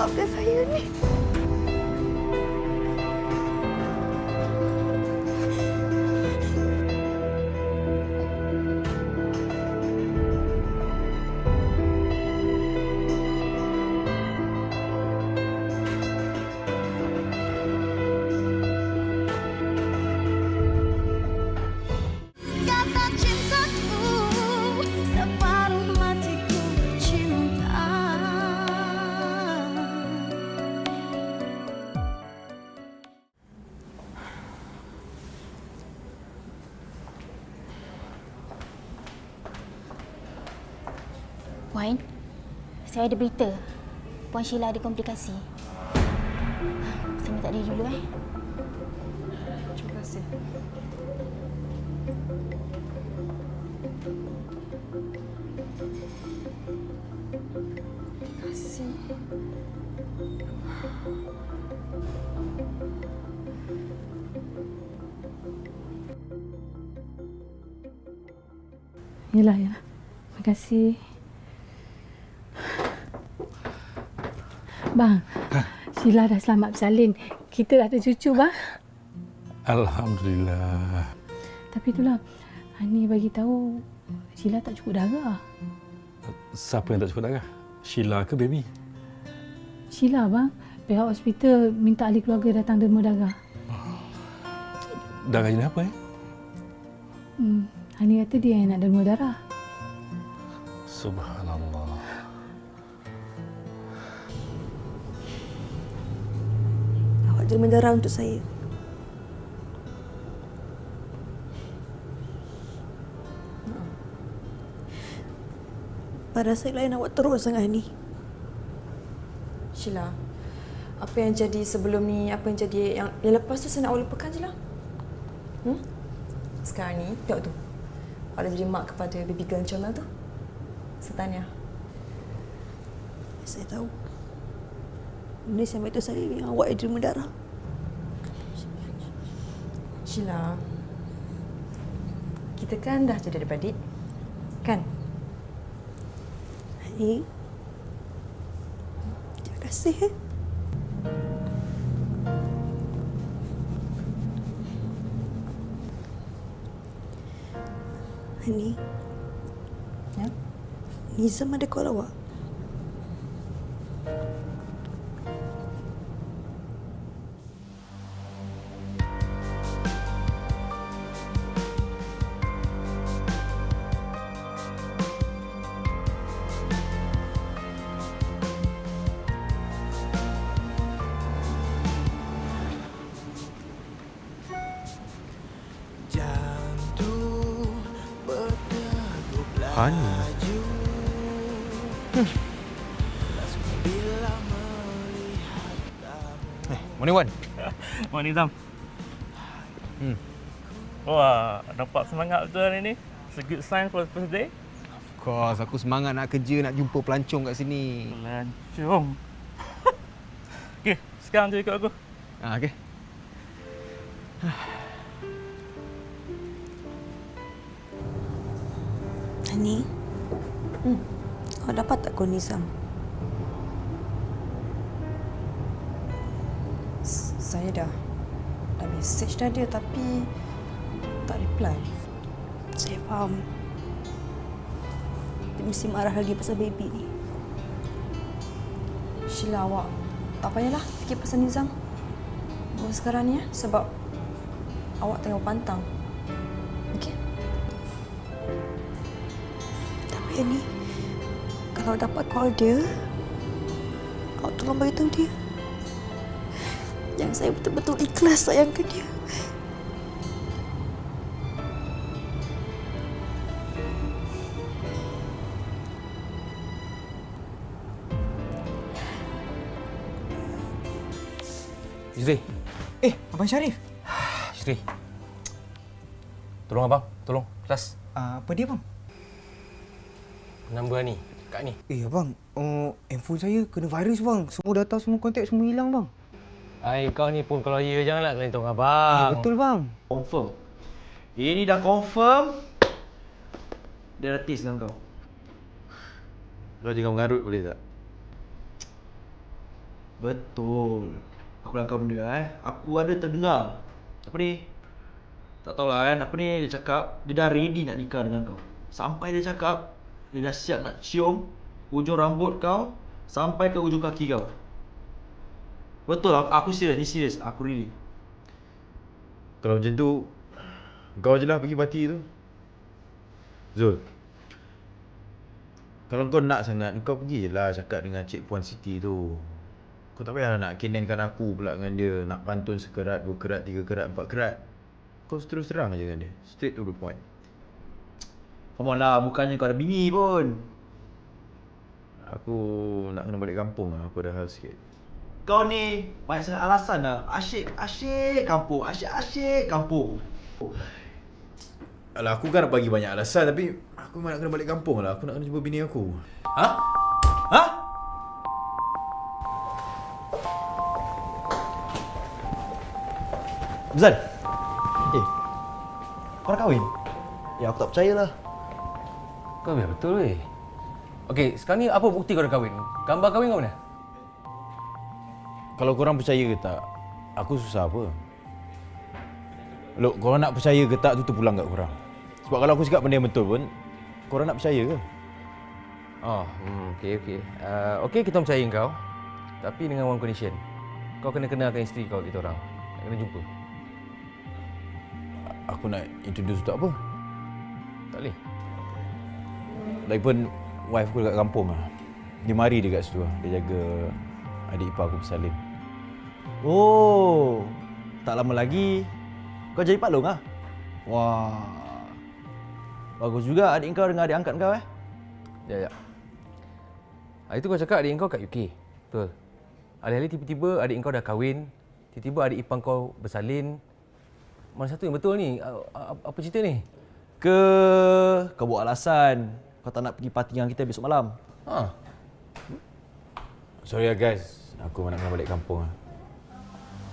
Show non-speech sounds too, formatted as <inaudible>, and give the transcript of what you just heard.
Maafkan saya ni. Puan, saya ada berita. Puan Sheila ada komplikasi. Saya minta dia dulu eh. Terima kasih. Terima kasih. Yalah, yalah. Terima kasih. Bang, Sheila dah selamat bersalin. Kita dah ada cucu, bang. Alhamdulillah. Tapi itulah, Hani bagi tahu Sheila tak cukup darah. Siapa yang tak cukup darah? Sheila ke baby? Sheila, bang. Pihak hospital minta ahli keluarga datang derma darah. Darah jenis apa eh? Hmm, Hani kata dia yang nak derma darah. Subhanallah. Derma darah untuk saya. Pada saya lain awak terus sangat ni. Sheila, apa yang jadi sebelum ni, apa yang jadi yang, yang lepas tu saya nak awak lupakan je lah. Hmm? Sekarang ni, tengok tu. Awak dah jadi mak kepada baby girl comel tu. Saya tanya. Saya tahu. Ini sampai tu saya yang awak yang darah. Sheila, kita kan dah jadi adik-beradik. Kan? Hani. Terima kasih. Eh. Hani, Ya? Nizam ada call awak. Hani. Morning Wan. <laughs> Morning Zam. Hmm. Wah, nampak semangat betul hari ni. It's a good sign for the first day. Of course, aku semangat nak kerja, nak jumpa pelancong kat sini. Pelancong. <laughs> Okey, sekarang tu ikut aku. Ah, okey. Hani. Hmm. Awak dapat tak call Nizam? S- Saya dah dah message dah dia tapi tak reply. Saya faham. Dia mesti marah lagi pasal baby ni. Sheila awak tak payahlah fikir pasal Nizam. Buat sekarang ni ya sebab awak tengok pantang. Okey? Tapi Hani, kalau dapat call dia, awak tolong beritahu dia. Yang saya betul-betul ikhlas sayangkan dia. Yusri. Eh, Abang Syarif. <sighs> Yusri. Tolong abang, tolong. Kelas. Uh, apa dia bang? Nombor ni, kat ni. Eh abang, oh, handphone saya kena virus bang. Semua data, semua kontak semua hilang bang. Ai kau ni pun kalau ya janganlah kena tolong Ah, abang. betul bang. Confirm. Ini dah confirm. Dia ratis dengan kau. Kau jangan mengarut boleh tak? Betul. Aku nak kau benda eh. Aku ada terdengar. Apa ni? Tak tahulah kan. Apa ni dia cakap. Dia dah ready nak nikah dengan kau. Sampai dia cakap. Dia dah siap nak cium ujung rambut kau. Sampai ke ujung kaki kau. Betul. Aku, aku serius. Ni serius. Aku really. Kalau macam tu Kau je lah pergi parti tu Zul Kalau kau nak sangat Kau pergi je lah cakap dengan Cik Puan Siti tu Kau tak payah nak kinenkan aku pula dengan dia Nak pantun sekerat, dua kerat, tiga kerat, empat kerat Kau terus terang je dengan dia Straight to the point Come on lah. Bukannya kau ada bini pun. Aku nak kena balik kampung lah Aku ada hal sikit Kau ni banyak sangat alasan lah. Asyik, asyik kampung. Asyik, asyik kampung. Alah aku kan nak bagi banyak alasan Tapi Aku memang nak kena balik kampung lah Aku nak kena jumpa bini aku Ha? Ha? Zan. Eh. Kau nak kahwin? Ya aku tak percaya lah. Kau biar betul weh. Okey, sekarang ni apa bukti kau dah kahwin? Gambar kahwin kau mana? Kalau korang percaya ke tak Aku susah apa Look, korang nak percaya ke tak tu terpulang kat korang Sebab kalau aku cakap benda yang betul pun Korang nak percaya ke? Oh, hmm, okey okey. Uh, okey kita percaya kau. Tapi dengan one condition. Kau kena kenalkan isteri kau kita orang. Nak kena jumpa. Aku nak introduce untuk apa? Tak boleh. Lagipun wife aku dekat kampung lah Dia mari dekat situ lah Dia jaga adik ipar aku bersalin Oh. Tak lama lagi kau jadi Pak Long ah? Wah. Bagus juga adik kau dengan adik angkat kau eh. Ya ya. Hari tu kau cakap adik kau kat UK. Betul. Alih-alih tiba-tiba adik kau dah kahwin, tiba-tiba adik ipar kau bersalin. Mana satu yang betul ni? Apa cerita ni? Ke kau buat alasan kau tak nak pergi parti dengan kita besok malam. Ha. Sorry lah guys Aku nak kena balik kampung lah